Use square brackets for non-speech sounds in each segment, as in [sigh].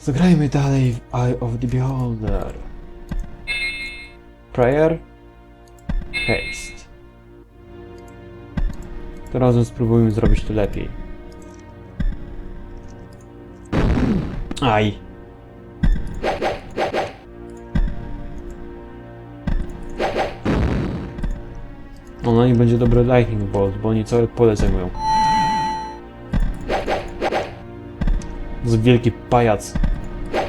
Zagrajmy dalej w Eye of the Beholder. Prayer. Haste. Tym razem spróbujmy zrobić to lepiej. Aj. Ona nie będzie dobre Lightning Bolt, bo oni całe pole zajmują. To jest wielki pajac.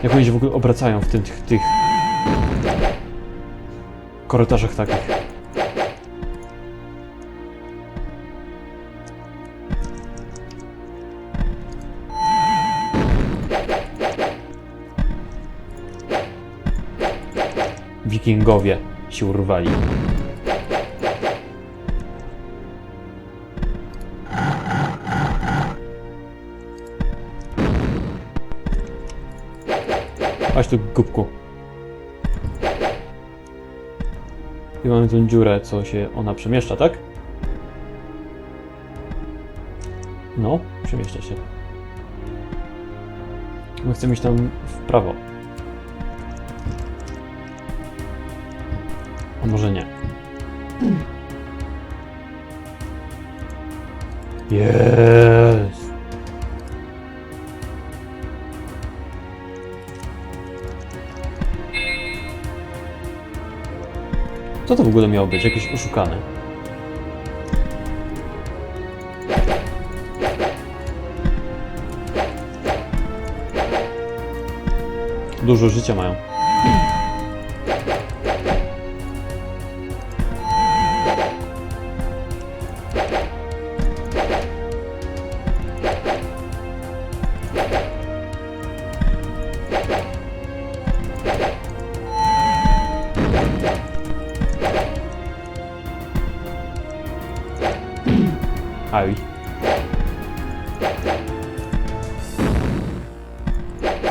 Jak oni się w ogóle obracają w tym, tych, tych korytarzach takich. Wikingowie się urwali. Chodź tu, głupku. I mamy tę dziurę, co się ona przemieszcza, tak? No, przemieszcza się. My chcemy iść tam w prawo. A może nie? Jest. Co to w ogóle miało być? Jakieś oszukane. Dużo życia mają.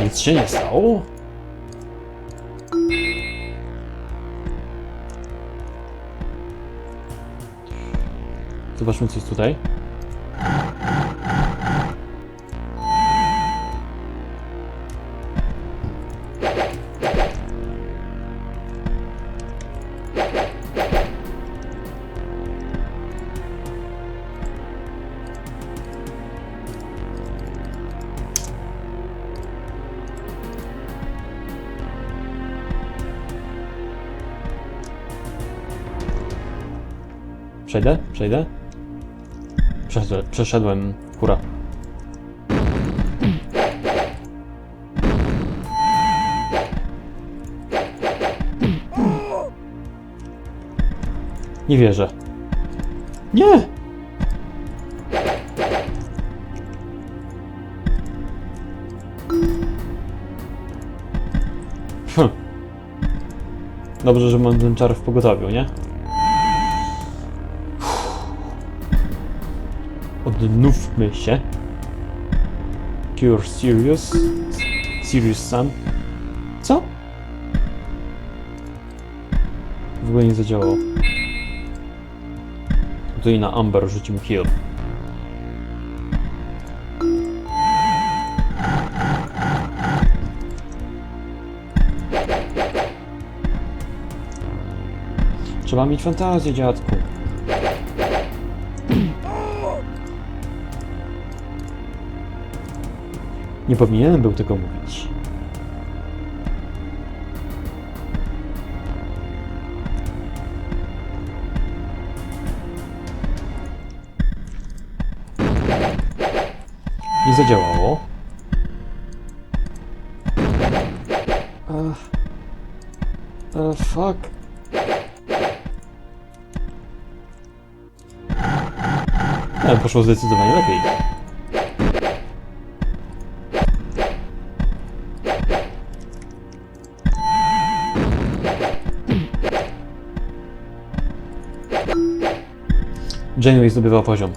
Nic się nie stało? Zobaczmy coś tutaj. Przejdę? Przejdę? Przeszedłem, przeszedłem. Hura. Nie wierzę. Nie! Hm. Dobrze, że mam ten czar w pogotowiu, nie? Odnówmy się. Cure Sirius. Sirius Sun. Co? W ogóle nie zadziałało. Tutaj na Amber rzucimy kill. Trzeba mieć fantazję, dziadku. Nie powinienem był tego mówić. Nie zadziałało. Uh, uh, fuck. Ale poszło zdecydowanie lepiej. Janeway zdobywa poziom.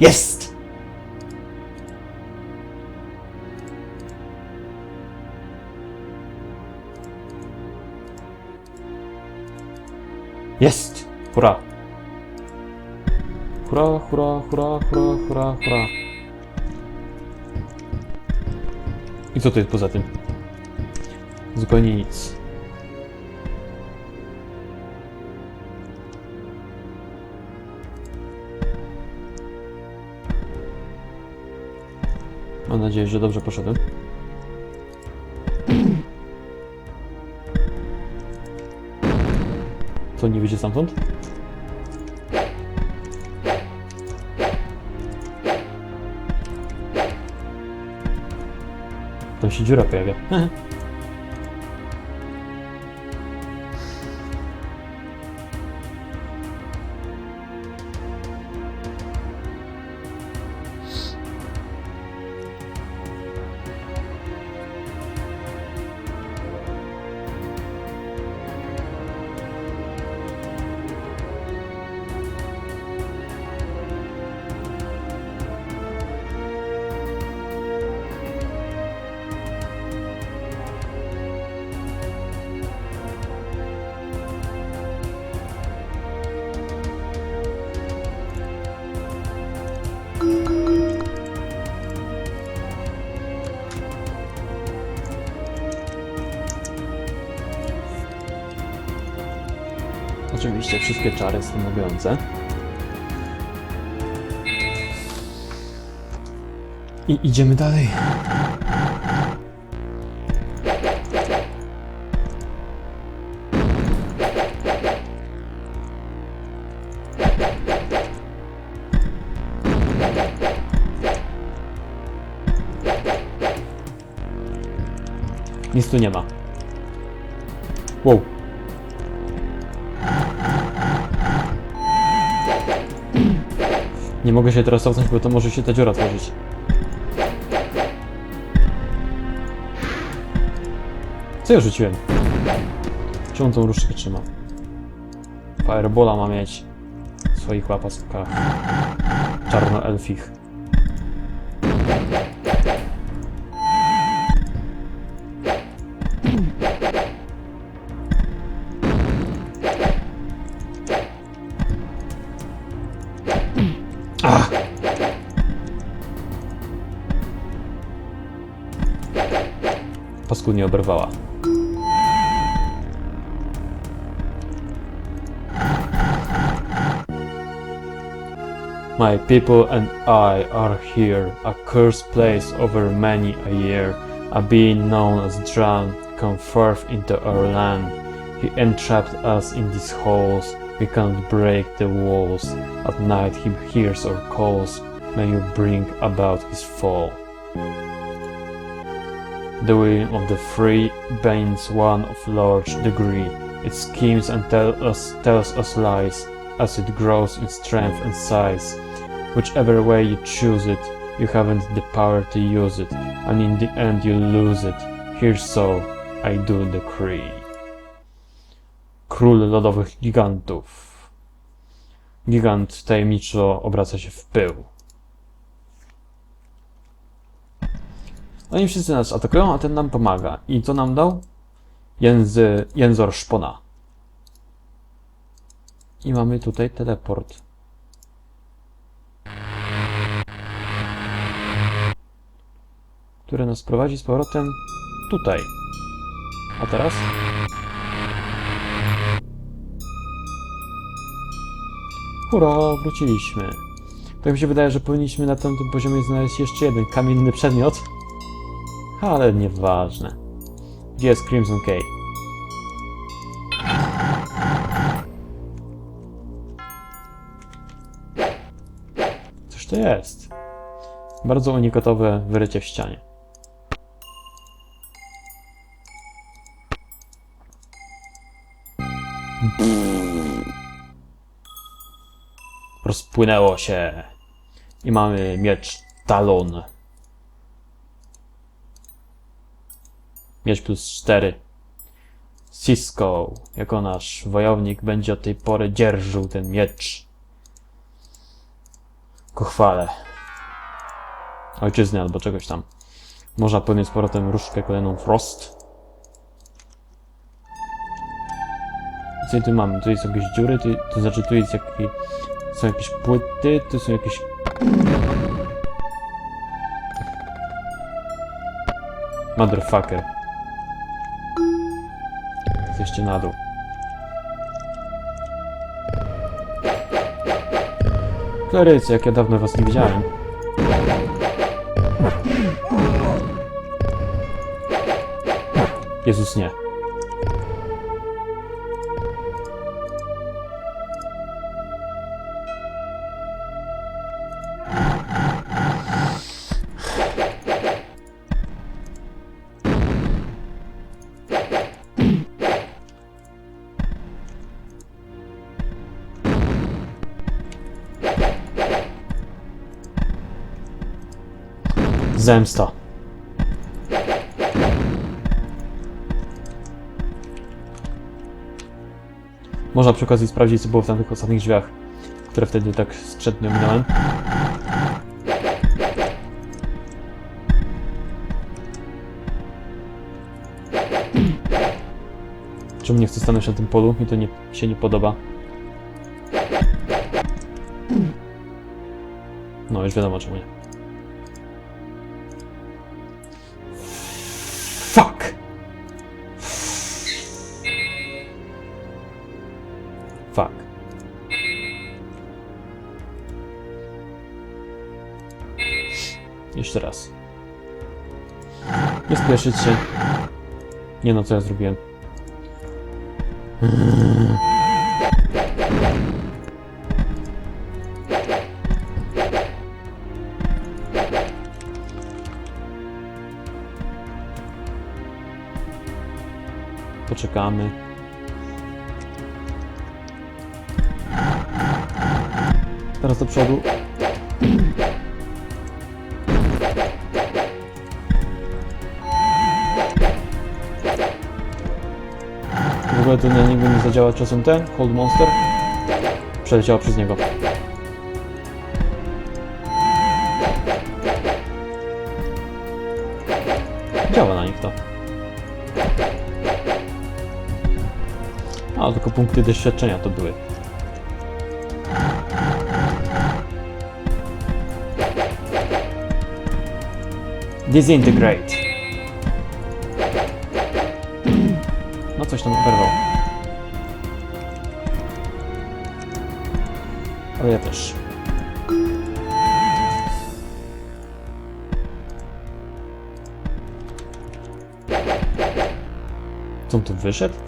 Jest! Jest! Hurra! Hurra, hurra, hurra, hurra, hurra, hurra. I co to jest poza tym? Zupełnie nic. Mam nadzieję, że dobrze poszedłem. Co, nie wyjdzie stamtąd? Tam się dziura pojawia. [laughs] Oczywiście wszystkie czary są mówiące. I idziemy dalej. Nic tu nie ma. Wow. Nie mogę się teraz cofnąć, bo to może się ta dziura tworzyć. Co ja rzuciłem? Czemu tą różdżkę trzyma? Firebola ma mieć w swoich łapaskach czarnoelfich. Paskudnie oberwała. My people and I are here, a cursed place over many a year. A being known as Dran come forth into our land. He entrapped us in these halls. We cannot break the walls. At night he hears our calls. May you bring about his fall. The will of the free bends one of large degree. It schemes and tell us, tells us lies as it grows in strength and size. Whichever way you choose it, you haven't the power to use it, and in the end you lose it. Here's so, I do decree. Król lodowych gigantów. Gigant tajemniczo obraca się w pył. Oni wszyscy nas atakują, a ten nam pomaga. I co nam dał? Języ, jęzor szpona. I mamy tutaj teleport. Który nas prowadzi z powrotem tutaj. A teraz? Hurra, wróciliśmy. Tak mi się wydaje, że powinniśmy na tamtym poziomie znaleźć jeszcze jeden kamienny przedmiot. Ale nieważne. Gdzie jest Crimson Key? Cóż to jest? Bardzo unikatowe wyrycie w ścianie. Rozpłynęło się. I mamy miecz Talon. Miecz plus 4. Cisco, jako nasz wojownik, będzie od tej pory dzierżył ten miecz. Ku chwale. Ojczyzny albo czegoś tam. Można podnieść z powrotem różdżkę kolejną Frost. Co tu mamy? Tu jest jakieś dziury, tu, to znaczy tu jest jakieś, są jakieś płyty, tu są jakieś... Motherfucker. Zejście na dół. Klerycy, jak ja dawno was nie widziałem. Jezus nie. Zemsta. Można przy okazji sprawdzić, co było w tamtych ostatnich drzwiach, które wtedy tak skrzętnie minąłem. Czemu nie chcę stanąć na tym polu? Mi to nie, się nie podoba. No, już wiadomo czemu nie. Jeszcze raz. Nie spieszyć się. Nie no, co ja zrobiłem. Poczekamy. Teraz do przodu. Ogóle to na niego nie zadziała czasem ten Cold Monster. Przeleciało przez niego. Działa na nich to. A, tylko punkty doświadczenia to były. Disintegrate. Coś tam oberwał. Ale ja też. Co on tu wyszedł?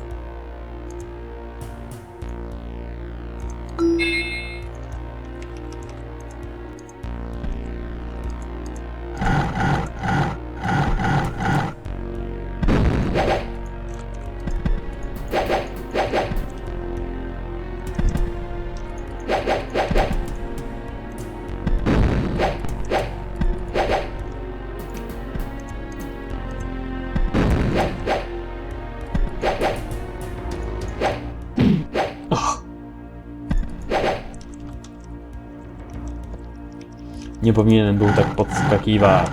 Nie powinienem był tak podskakiwać.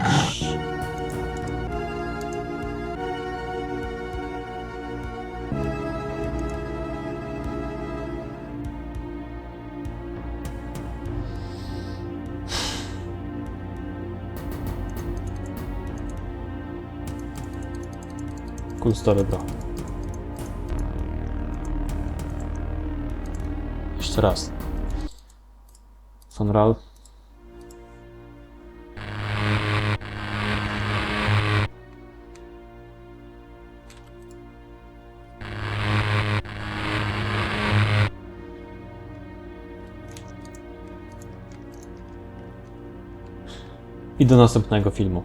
Story, bro. Jeszcze raz. Sunral. I do następnego filmu.